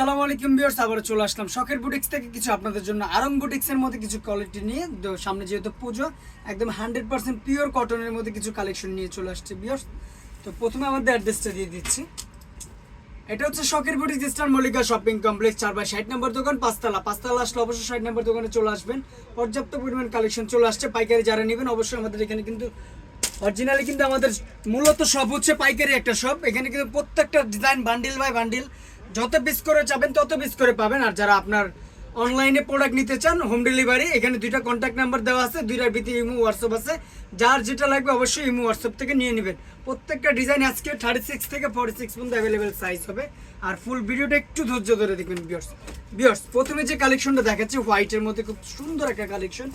আসসালামু আলাইকুম ভিউয়ার্স আবার চলে আসলাম শখের বুটিক্স থেকে কিছু আপনাদের জন্য আরং বুটিক্সের মধ্যে কিছু কোয়ালিটি নিয়ে। তো সামনে যেহেতু পুজো, একদম হান্ড্রেড পার্সেন্ট পিওর কটনের মধ্যে কিছু কালেকশন নিয়ে চলে আসছে ভিউয়ার্স। তো প্রথমে আমাদের অ্যাড্রেসটা দিয়ে দিচ্ছি। এটা হচ্ছে শখের boutiques star Mallika shopping complex চার বাই ষাট নম্বর দোকান, পাঁচতলা। পাঁচতলা আসলে অবশ্যই ষাট নম্বর দোকানে চলে আসবেন। পর্যাপ্ত পরিমাণ কালেকশন চলে আসছে, পাইকারি যারা নেবেন অবশ্যই আমাদের এখানে কিন্তু অরিজিনালি কিন্তু আমাদের মূলত সব হচ্ছে পাইকারি একটা শপ এখানে কিন্তু প্রত্যেকটা ডিজাইন বান্ডিল বাই বান্ডিল যত পিস করে চাবেন তত পিস করে পাবেন। আর যারা আপনার অনলাইনে প্রোডাক্ট নিতে চান হোম ডেলিভারি এখানে দুইটা কন্ট্যাক্ট নাম্বার দেওয়া আছে, দুইটার ভিতরে ইমো হোয়াটসঅ্যাপ আছে। যার যেটা লাগবে অবশ্যই ইমো হোয়াটসঅ্যাপ থেকে নিয়ে নেবেন। প্রত্যেকটা ডিজাইন আজকে থার্টি সিক্স থেকে ফর্টি সিক্স পর্যন্ত অ্যাভেলেবেল সাইজ হবে। আর ফুল ভিডিওটা একটু ধৈর্য ধরে দেখবেন বিয়ার্স বিয়ার্স প্রথমে যে কালেকশনটা দেখাচ্ছি হোয়াইটের মধ্যে খুব সুন্দর একটা কালেকশন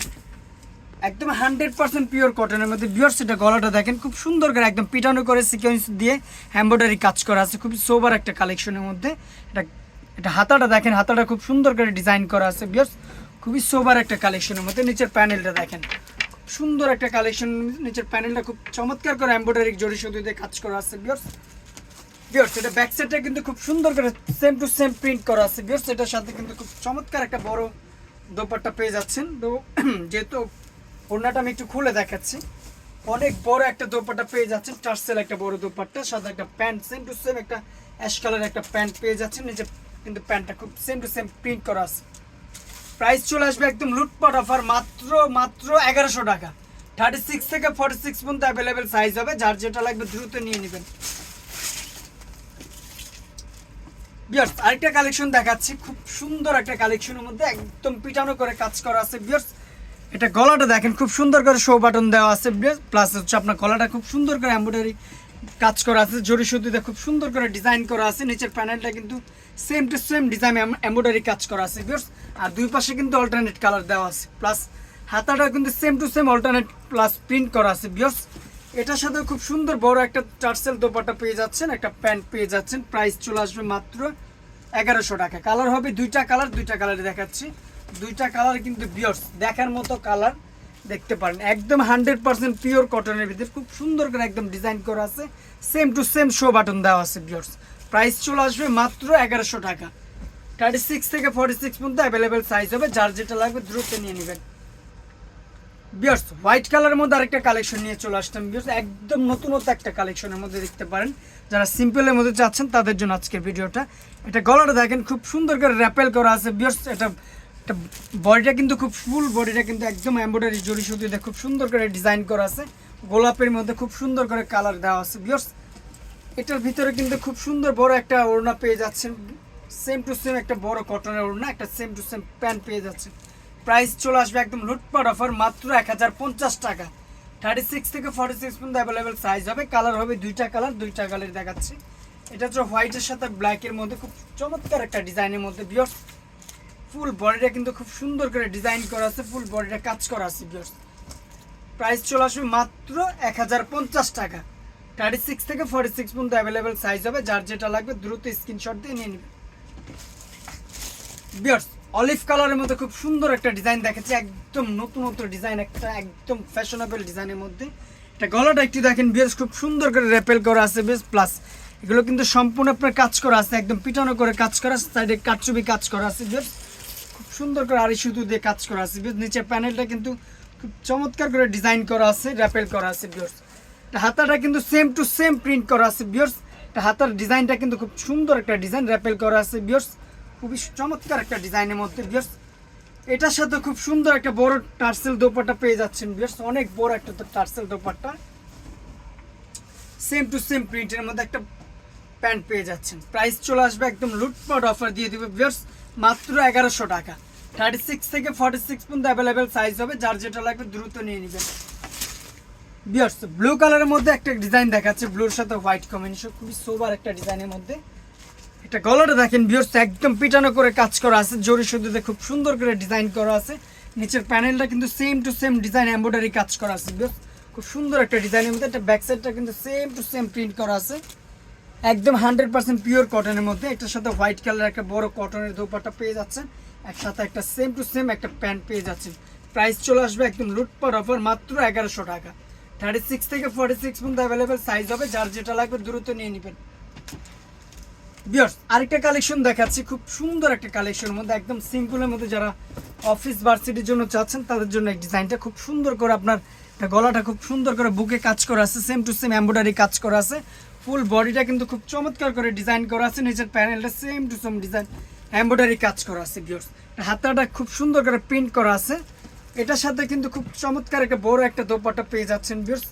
একদম হান্ড্রেড পার্সেন্ট পিওর কটনের মধ্যে। বিয়ার্স সেটা গলাটা দেখেন, খুব সুন্দর করে একদম পিটানো করে সিকোয়েন্স দিয়ে এমব্রয়ডারি কাজ করা আছে। খুব সোবার একটা কালেকশনের মধ্যে। এটা এটা হাতাটা দেখেন, হাতাটা খুব সুন্দর করে ডিজাইন করা আছে। বিয়ার্স খুবই সোবার একটা কালেকশনের মধ্যে। নিচের প্যানেলটা দেখেন, খুব সুন্দর একটা কালেকশন নিচের প্যানেলটা খুব চমৎকার করে এমব্রয়ডারি জড়ি সুতো দিয়ে কাজ করা আছে। বিয়ার্স বিয়ার্স এটা ব্যাক সাইডটা কিন্তু খুব সুন্দর করে সেম টু সেম প্রিন্ট করা আছে। বিয়ার্স এটার সাথে কিন্তু খুব চমৎকার একটা বড় দোপাট্টা পেয়ে যাচ্ছেন। তো, যেহেতু ওড়নাটা আমি একটু খুলে দেখাচ্ছি। অনেক বড় একটা দোপাট্টা পেয়ে যাচ্ছেন, টার্সেল একটা বড় দোপাট্টা সাথে একটা প্যান্ট সেম টু সেম একটা অ্যাশ কালার একটা প্যান্ট পেয়ে যাচ্ছেন। নিচে কিন্তু প্যান্টটা খুব সেম টু সেম প্রিন্ট করা আছে। প্রাইস চলে আসবে একদম লুটপাট অফার, মাত্র মাত্র এগারোশো টাকা। থার্টি সিক্স থেকে ফর্টি সিক্স পর্যন্ত অ্যাভেলেবেল সাইজ হবে, যার যেটা লাগবে দ্রুত নিয়ে নেবেন। বিয়ার্স আরেকটা কালেকশন দেখাচ্ছি, খুব সুন্দর একটা কালেকশনের মধ্যে একদম পিটানো করে কাজ করা আছে। বিয়ার্স এটা গলাটা দেখেন, খুব সুন্দর করে শো বাটন দেওয়া আছে প্লাস হচ্ছে আপনার গলাটা খুব সুন্দর করে এমব্রয়ডারি কাজ করা আছে জরি সুতিতে খুব সুন্দর করে ডিজাইন করা আছে, নিচের প্যানেলটা কিন্তু same to same design embroidery কাজ করা আছে আর দুই পাশে কিন্তু অল্টারনেট কালার দেওয়া আছে প্লাস হাতাটা কিন্তু same to same alternate plus print করা আছে বিয়ার্স এটার সাথে খুব সুন্দর বড় একটা টার্সেল দোপাটা পেয়ে যাচ্ছেন, একটা প্যান্ট পেয়ে যাচ্ছেন প্রাইস চলে আসবে মাত্র এগারোশো টাকা। কালার হবে দুইটা কালার দুইটা কালারে দেখাচ্ছি। দুইটা কালার কিন্তু বিয়র্স দেখার মতো কালার দেখতে পারেন। একদম হান্ড্রেড পার্সেন্ট পিওর কটনের ভিতরে। খুব সুন্দর করে একদম ডিজাইন করা আছে। Same to same show button দেওয়া আছে বিয়র্স প্রাইস চলে আসবে মাত্র এগারোশো টাকা। থার্টি সিক্স থেকে ফর্টি সিক্স পর্যন্ত অ্যাভেলেবেল সাইজ হবে। যার যেটা লাগবে দ্রুত নিয়ে নেবেন। বিয়ার্স হোয়াইট কালারের মধ্যে আরেকটা কালেকশন নিয়ে চলে আসতাম বিয়ার্স একদম নতুনত্ব একটা কালেকশনের মধ্যে দেখতে পারেন। যারা সিম্পলের মধ্যে চাচ্ছেন, তাদের জন্য আজকের ভিডিওটা। এটা গলাটা দেখেন, খুব সুন্দর করে র্যাপেল করা আছে বিয়ার্স এটা বডিটা কিন্তু খুব ফুল বডিটা কিন্তু একদম এমব্রয়ডারি জড়ি সুতি দিয়ে খুব সুন্দর করে ডিজাইন করা আছে। গোলাপের মধ্যে খুব সুন্দর করে কালার দেওয়া আছে বিয়ার্স এটার ভিতরে কিন্তু খুব সুন্দর বড় একটা ওড়না পেয়ে যাচ্ছেন। সেম টু সেম একটা বড় কটনের ওড়না, একটা সেম টু সেম প্যান্ট পেয়ে যাচ্ছেন। প্রাইস চলে আসবে একদম লুটপাট অফার মাত্র এক হাজার পঞ্চাশ টাকা। থার্টি সিক্স থেকে ফর্টি সিক্স পর্যন্ত অ্যাভেলেবেল সাইজ হবে কালার হবে দুইটা কালার দুইটা কালার দেখাচ্ছি। এটা হচ্ছে হোয়াইটের সাথে ব্ল্যাকের মধ্যে খুব চমৎকার একটা ডিজাইনের মধ্যে বিয়র্স ফুল বডিটা কিন্তু খুব সুন্দর করে ডিজাইন করা আছে, ফুল বডিটা কাজ করা আছে বিয়র্স প্রাইস চলে আসবে মাত্র এক হাজার পঞ্চাশ টাকা। থার্টি সিক্স থেকে ফর্টি সিক্স পর্যন্ত অ্যাভেলেবেল সাইজ হবে, যার যেটা লাগবে দ্রুত স্ক্রিনশট দিয়ে নিয়ে নেবে বিয়ার্স অলিভ কালারের মধ্যে খুব সুন্দর একটা ডিজাইন দেখাচ্ছে, একদম নতুন নতুনত্ব ডিজাইন একটা একদম ফ্যাশনেবল ডিজাইনের মধ্যে। এটা গলাটা একটু দেখেন বিয়ার্স খুব সুন্দর করে রেপেল করা আছে বেশ প্লাস এগুলো কিন্তু সম্পূর্ণ আপনার কাজ করা আছে, একদম পিটানো করে কাজ করা আছে সাইডে কাটচুবি কাজ করা আছে খুব সুন্দর করে আড়ি সুতো দিয়ে কাজ করা আছে। নিচের প্যানেলটা কিন্তু খুব চমৎকার করে ডিজাইন করা আছে, র্যাপেল করা আছে বিয়ার্স হাতাটা কিন্তু সেম টু সেম প্রিন্ট করা আছে বিয়ার্স হাতার ডিজাইনটা কিন্তু খুব সুন্দর একটা ডিজাইন, র্যাপেল করা আছে বিয়ার্স খুবই চমৎকার একটা ডিজাইনের মধ্যে বিয়ার্স এটার সাথে খুব সুন্দর একটা বড় টার্সেল দোপাট্টা পেয়ে যাচ্ছেন বিয়ার্স অনেক বড় একটা tassel dupatta. Same to same প্রিন্টের মধ্যে একটা প্যান্ট পেয়ে যাচ্ছেন। প্রাইস চলে আসবে একদম লুটপাট অফার দিয়ে দিবে বিয়ার্স মাত্র এগারোশো টাকা। থার্টি সিক্স থেকে ফর্টি সিক্স পর্যন্ত অ্যাভেলেবেল সাইজ হবে। যার যেটা লাগবে দ্রুত নিয়ে নেবেন বিয়ার্স ব্লু কালারের মধ্যে একটা ডিজাইন দেখাচ্ছে। ব্লুর সাথে হোয়াইট কম্বিনেশন খুবই সোবার একটা ডিজাইনের মধ্যে। এটা গলাটা দেখেন বিয়ার্স একদম পিটানো করে কাজ করা আছে। জরি সুতিতে খুব সুন্দর করে ডিজাইন করা আছে। নিচের প্যানেলটা কিন্তু same to same design embroidery কাজ করা আছে বিয়ার্স খুব সুন্দর একটা ডিজাইনের মধ্যে। একটা ব্যাক সাইডটা কিন্তু সেম টু সেম প্রিন্ট করা আছে। একদম হান্ড্রেড পার্সেন্ট পিওর কটনের মধ্যে। এটার সাথে হোয়াইট কালার একটা বড় কটনের দোপাটা পেয়ে যাচ্ছেন। একসাথে একটা সেম টু সেম একটা প্যান্ট পেয়ে যাচ্ছেন। প্রাইস চলে আসবে একদম লুটপাট অফার মাত্র এগারোশো টাকা। থার্টি সিক্স থেকে ফর্টি সিক্স পর্যন্ত অ্যাভেলেবেল সাইজ হবে। যার যেটা লাগবে দ্রুত নিয়ে নেবেন। বিয়ার্স আরেকটা কালেকশন দেখাচ্ছি। খুব সুন্দর একটা কালেকশনের মধ্যে, একদম সিম্পলের মধ্যে যারা অফিস ভার্সিটির জন্য চাচ্ছেন, তাদের জন্য এই ডিজাইনটা খুব সুন্দর করে আপনার, গলাটা খুব সুন্দর করে বুকে কাজ করা আছে। সেম টু সেম এমব্রয়ডারি কাজ করা আছে। ফুল বডিটা কিন্তু খুব চমৎকার করে ডিজাইন করা আছে। নিচের প্যানেলটা same to same design embroidery কাজ করা আছে বিয়ার্স হাতাটা খুব সুন্দর করে প্রিন্ট করা আছে। এটার সাথে কিন্তু খুব চমৎকার একটা বড় একটা দোপাট্টা পেয়ে যাচ্ছেন বিয়ার্স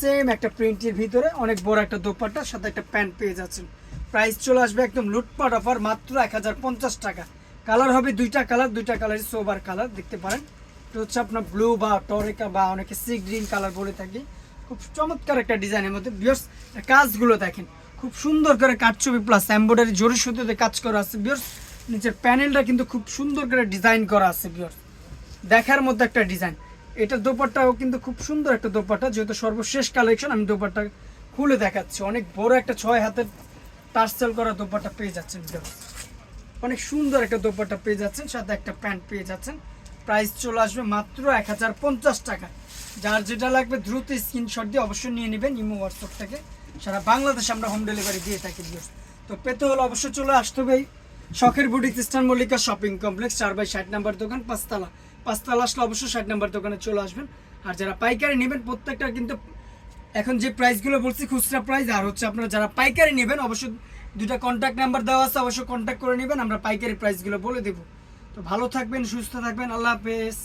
সেম একটা প্রিন্টের ভিতরে অনেক বড় একটা দোপাট্টার সাথে একটা প্যান্ট পেয়ে যাচ্ছেন। প্রাইস চলে আসবে একদম লুটপাট অফার মাত্র এক হাজার পঞ্চাশ টাকা। কালার হবে দুইটা কালার দুইটা কালারই সোবার কালার দেখতে পারেন। এটা হচ্ছে আপনার ব্লু বা টরেকা বা অনেকে সি গ্রিন কালার বলে থাকি। খুব চমৎকার একটা ডিজাইনের মধ্যে। বিয়ার্স কাজগুলো দেখেন। খুব সুন্দর করে কাটছবি প্লাস এম্ব্রয়ডারি জোরে সুতোতে কাজ করা আছে বিয়ার্স নিচের প্যানেলটা কিন্তু খুব সুন্দর করে ডিজাইন করা আছে বিয়ার্স দেখার মধ্যে একটা ডিজাইন এটা দোপাট্টাও কিন্তু খুব সুন্দর একটা দোপাট্টা, যেহেতু সর্বশেষ কালেকশন আমি দোপাট্টা খুলে দেখাচ্ছি। অনেক বড় একটা ছয় হাতের টার্সেল করা দোপাট্টা পেয়ে যাচ্ছেন, viewers। অনেক সুন্দর একটা দোপাট্টা পেয়ে যাচ্ছেন, সাথে একটা প্যান্ট পেয়ে যাচ্ছেন। প্রাইস চলে আসবে মাত্র এক হাজার পঞ্চাশ টাকা। যার যেটা লাগবে দ্রুত স্ক্রিনশট দিয়ে অবশ্যই নিয়ে নেবেন ইমো হোয়াটসঅ্যাপ থেকে। সারা বাংলাদেশে আমরা হোম ডেলিভারি দিয়ে থাকি। তো পেতে হলে অবশ্যই চলে আসতে হবে শখের boutique eastern Mallika shopping complex চার বাই ষাট নাম্বার দোকান, পাঁচতলা। পাঁচতলা আসলে অবশ্যই ষাট নাম্বার দোকানে চলে আসবেন। আর যারা পাইকারি নেবেন, প্রত্যেকটা কিন্তু এখন যে প্রাইসগুলো বলছি, খুচরা প্রাইস আর হচ্ছে আপনারা যারা পাইকারি নেবেন, অবশ্যই দুটা কন্ট্যাক্ট নাম্বার দেওয়া আছে, অবশ্যই কন্ট্যাক্ট করে নেবেন, আমরা পাইকারি প্রাইসগুলো বলে দেবো। তো ভালো থাকবেন, সুস্থ থাকবেন, আল্লাহ হাফেজ।